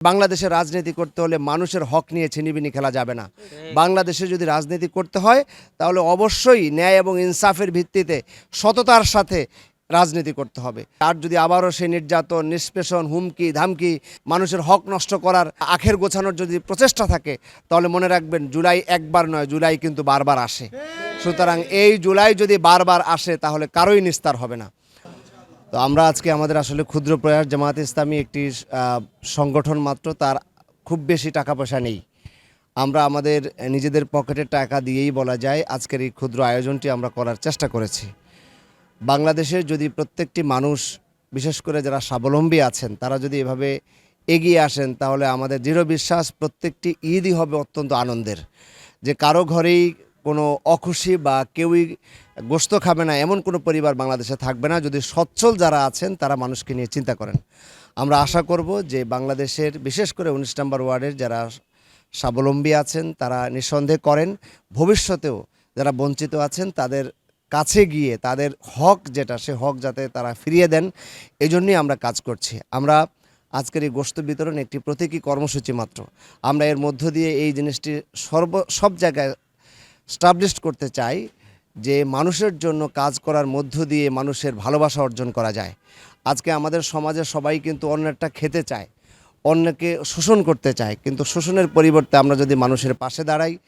বাংলাদেশে রাজনীতি করতে হলে মানুষের হক নিয়ে ছিনিবিনি খেলা যাবে না। বাংলাদেশে যদি রাজনীতি করতে হয়, তাহলে অবশ্যই ন্যায় এবং ইনসাফের ভিত্তিতে সততার সাথে রাজনীতি করতে হবে। আর যদি আবারও সেই নির্যাতন, নিষ্পেষণ, হুমকি, ধামকি, মানুষের হক নষ্ট করার আখের গোছানোর যদি প্রচেষ্টা থাকে, তাহলে মনে রাখবেন জুলাই একবার নয়, জুলাই কিন্তু বারবার আসে। সুতরাং এই জুলাই যদি বারবার আসে, তাহলে কারোই নিস্তার হবে না। তো আমরা আজকে আমাদের আসলে ক্ষুদ্র প্রয়াস জামাত ইসলামী একটি সংগঠন মাত্র, তার খুব বেশি টাকা পয়সা নেই। আমরা আমাদের নিজেদের পকেটের টাকা দিয়েই বলা যায়, আজকের এই ক্ষুদ্র আয়োজনটি আমরা করার চেষ্টা করেছি। বাংলাদেশের যদি প্রত্যেকটি মানুষ, বিশেষ করে যারা স্বাবলম্বী আছেন, তারা যদি এভাবে এগিয়ে আসেন, তাহলে আমাদের দৃঢ় বিশ্বাস প্রত্যেকটি ঈদই হবে অত্যন্ত আনন্দের। যে কারও ঘরেই কোনো অখুশি বা কেউই গোস্ত খাবে না এমন কোনো পরিবার বাংলাদেশে থাকবে না। যদি সচ্ছল যারা আছেন, তারা মানুষকে নিয়ে চিন্তা করেন। আমরা আশা করব যে বাংলাদেশের বিশেষ করে উনিশ নম্বর ওয়ার্ডের যারা স্বাবলম্বী আছেন, তারা নিঃসন্দেহ করেন। ভবিষ্যতেও যারা বঞ্চিত আছেন, তাদের কাছে গিয়ে, তাদের হক যেটা, সে হক যাতে তারা ফিরিয়ে দেন এই জন্যই আমরা কাজ করছি। আমরা আজকের এই গোস্ত বিতরণ একটি প্রতীকী কর্মসূচি মাত্র। আমরা এর মধ্য দিয়ে এই জিনিসটি সর্ব, সব জায়গায় স্টাবলিশ করতে চাই যে মানুষের জন্য কাজ করার মধ্য দিয়ে মানুষের ভালোবাসা অর্জন করা যায়। আজকে আমাদের সমাজে সবাই কিন্তু অন্যেরটা খেতে চায়, অন্যকে শোষণ করতে চায়। কিন্তু শোষণের পরিবর্তে আমরা যদি মানুষের পাশে দাঁড়াই,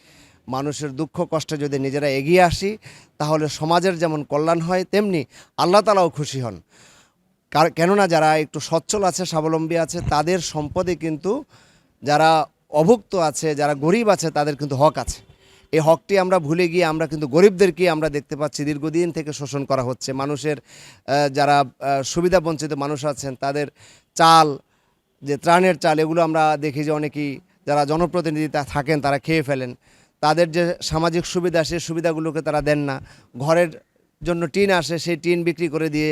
মানুষের দুঃখ কষ্টে যদি নিজেরা এগিয়ে আসি, তাহলে সমাজের যেমন কল্যাণ হয়, তেমনি আল্লাহ তালাও খুশি হন। কার- কেননা যারা একটু সচ্ছল আছে, স্বাবলম্বী আছে, তাদের সম্পদে কিন্তু যারা অভুক্ত আছে, যারা গরিব আছে, তাদের কিন্তু হক আছে। এই হকটি আমরা ভুলে গিয়ে আমরা কিন্তু গরিবদেরকে আমরা দেখতে পাচ্ছি দীর্ঘদিন থেকে শোষণ করা হচ্ছে। মানুষের যারা সুবিধা বঞ্চিত মানুষ আছেন, তাদের চাল, যে ত্রাণের চাল, এগুলো আমরা দেখি যে অনেকেই যারা জনপ্রতিনিধি থাকেন, তারা খেয়ে ফেলেন। তাদের যে সামাজিক সুবিধা সেই সুবিধাগুলোকে তারা দেন না। ঘরের জন্য টিন আসে, সেই টিন বিক্রি করে দিয়ে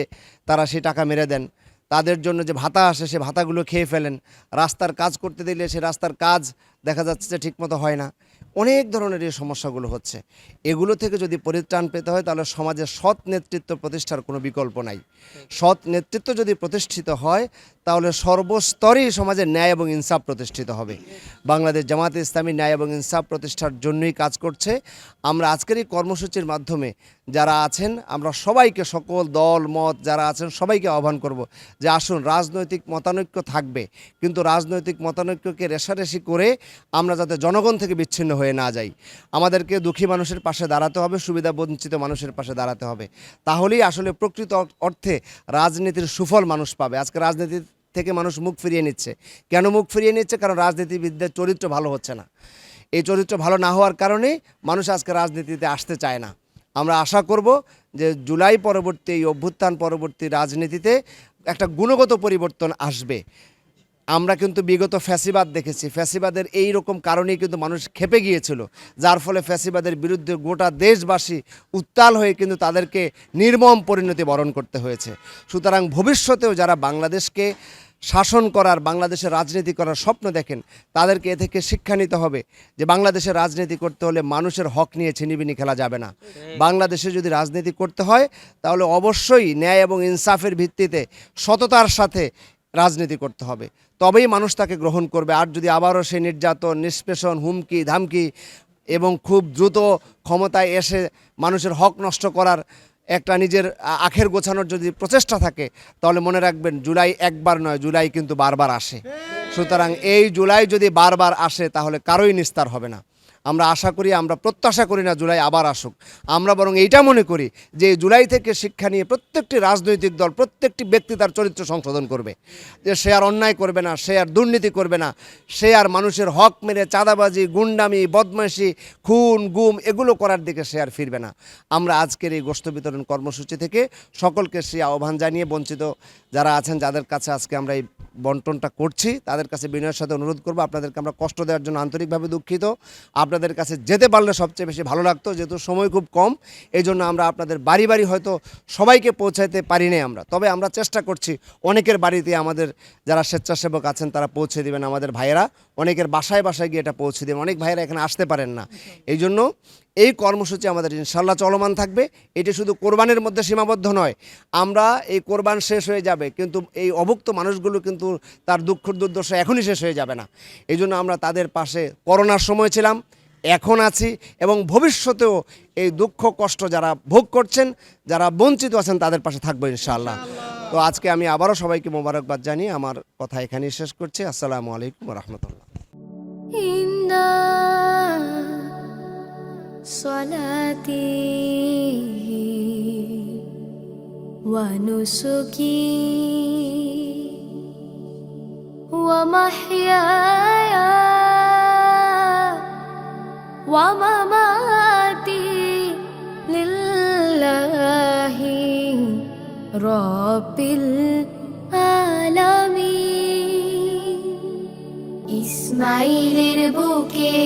তারা সেই টাকা মেরে দেন। তাদের জন্য যে ভাতা আসে, সে ভাতাগুলো খেয়ে ফেলেন। রাস্তার কাজ করতে দিলে সে রাস্তার কাজ দেখা যাচ্ছে যে ঠিকমতো হয় না। অনেক ধরনের এই সমস্যাগুলো হচ্ছে। এগুলো থেকে যদি পরিত্রাণ পেতে হয়, তাহলে সমাজে সৎ নেতৃত্ব প্রতিষ্ঠার কোনো বিকল্প নাই। সৎ নেতৃত্ব যদি প্রতিষ্ঠিত হয় তাহলে সর্বস্তরেই সমাজে ন্যায় এবং ইনসাফ প্রতিষ্ঠিত হবে। বাংলাদেশ জামাতে ইসলামী ন্যায় এবং ইনসাফ প্রতিষ্ঠার জন্যই কাজ করছে। আমরা আজকের এই কর্মসূচির মাধ্যমে যারা আছেন, আমরা সবাইকে, সকল দল, মত যারা আছেন, সবাইকে আহ্বান করব যে আসুন, রাজনৈতিক মতানৈক্য থাকবে। কিন্তু রাজনৈতিক মতানৈক্যকে রেশারেশি করে আমরা যাতে জনগণ থেকে বিচ্ছিন্ন হয়ে না যাই। আমাদেরকে দুঃখী মানুষের পাশে দাঁড়াতে হবে, সুবিধা বঞ্চিত মানুষের পাশে দাঁড়াতে হবে। তাহলেই আসলে প্রকৃত অর্থে রাজনীতির সুফল মানুষ পাবে। আজকে রাজনীতি থেকে মানুষ মুখ ফিরিয়ে নিচ্ছে। কেন মুখ ফিরিয়ে নিচ্ছে? কারণ রাজনীতিবিদদের চরিত্র ভালো হচ্ছে না। এই চরিত্র ভালো না হওয়ার কারণে মানুষ আজকে রাজনীতিতে আসতে চায় না। আমরা আশা করব যে জুলাই পরবর্তী এই অভ্যুত্থান পরবর্তী রাজনীতিতে একটা গুণগত পরিবর্তন আসবে। আমরা কিন্তু বিগত ফ্যাসিবাদ দেখেছি। ফ্যাসিবাদের এই রকম কারণেই কিন্তু মানুষ খেপে গিয়েছিল, যার ফলে ফ্যাসিবাদের বিরুদ্ধে গোটা দেশবাসী উত্তাল হয়ে কিন্তু তাদেরকে নির্মম পরিণতি বরণ করতে হয়েছে। সুতরাং ভবিষ্যতেও যারা বাংলাদেশকে শাসন করার, বাংলাদেশের রাজনীতি করার স্বপ্ন দেখেন, তাদেরকে এ থেকে শিক্ষা নিতে হবে যে বাংলাদেশের রাজনীতি করতে হলে মানুষের হক নিয়ে ছিনিবিনি খেলা যাবে না। বাংলাদেশে যদি রাজনীতি করতে হয়, তাহলে অবশ্যই ন্যায় এবং ইনসাফের ভিত্তিতে সততার সাথে রাজনীতি করতে হবে। তবেই মানুষ তাকে গ্রহণ করবে। আর যদি আবারও সেই নির্যাতন, নিষ্পেষণ, হুমকি, ধামকি এবং খুব দ্রুত ক্ষমতায় এসে মানুষের হক নষ্ট করার একটা নিজের আখের গোছানোর যদি প্রচেষ্টা থাকে, তাহলে মনে রাখবেন জুলাই একবার নয়, জুলাই কিন্তু বারবার আসে। সুতরাং এই জুলাই যদি বারবার আসে, তাহলে কারোই নিস্তার হবে না। আমরা আশা করি, আমরা প্রত্যাশা করি না জুলাই আবার আসুক। আমরা বরং এইটা মনে করি যে জুলাই থেকে শিক্ষা নিয়ে প্রত্যেকটি রাজনৈতিক দল, প্রত্যেকটি ব্যক্তি তার চরিত্র সংশোধন করবে। যে সে আর অন্যায় করবে না, সে আর দুর্নীতি করবে না, সে আর মানুষের হক মেরে চাঁদাবাজি, গুন্ডামি বদমাইশি খুন, গুম এগুলো করার দিকে সে আর ফিরবে না। আমরা আজকের এই গোষ্ঠ বিতরণ কর্মসূচি থেকে সকলকে সে আহ্বান জানিয়ে বঞ্চিত যারা আছেন, যাদের কাছে আজকে আমরা এই বন্টনটা করছি, তাদের কাছে বিনয়ের সাথে অনুরোধ করব, আপনাদেরকে আমরা কষ্ট দেওয়ার জন্য আন্তরিকভাবে দুঃখিত। আপনাদের কাছে যেতে পারলে সবচেয়ে বেশি ভালো লাগতো যেহেতু সময় খুব কম এই জন্য আমরা আপনাদের বাড়ি বাড়ি হয়তো সবাইকে পৌঁছাইতে পারি নাই আমরা। তবে আমরা চেষ্টা করছি অনেকের বাড়িতে আমাদের যারা স্বেচ্ছাসেবক আছেন তারা পৌঁছে দিবেন আমাদের ভাইয়েরা অনেকের বাসায় বাসায় গিয়ে এটা পৌঁছে দেবেন অনেক ভাইয়েরা এখানে আসতে পারেন না। এই জন্য এই কর্মসূচি আমাদের ইনশাল্লাহ চলমান থাকবে। এটি শুধু কোরবানের মধ্যে সীমাবদ্ধ নয় আমরা এই কোরবান শেষ হয়ে যাবে কিন্তু এই অভুক্ত মানুষগুলো কিন্তু তার দুঃখ দুর্দশা এখনই শেষ হয়ে যাবে না। এই জন্য আমরা তাদের পাশে করোনার সময় ছিলাম এখন আছি এবং ভবিষ্যতেও এই দুঃখ কষ্ট যারা ভোগ করছেন যারা বঞ্চিত আছেন তাদের পাশে থাকবো ইনশাআল্লাহ তো আজকে আমি আবারও সবাইকে মোবারকবাদ জানিয়ে আমার কথা এখানেই শেষ করছি আসসালামু আলাইকুম রহমতুল্লাহ إن صلاتي ونسكي ومحياي ومماتي لله رب العالمين ইসমাইলের বুকে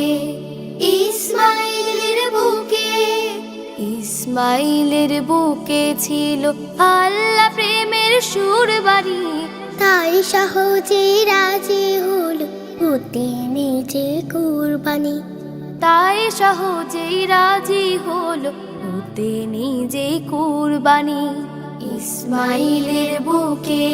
ইসমাইলের বুকে ইসমাইলের বুকে ছিল আল্লাহ প্রেমের সুর বাড়ি তাই সহজে রাজি হলো হতে নিজে কুরবানি তাই সহজেই রাজি হলো হতে নিজে কুরবানি ইসমাইলের বুকে।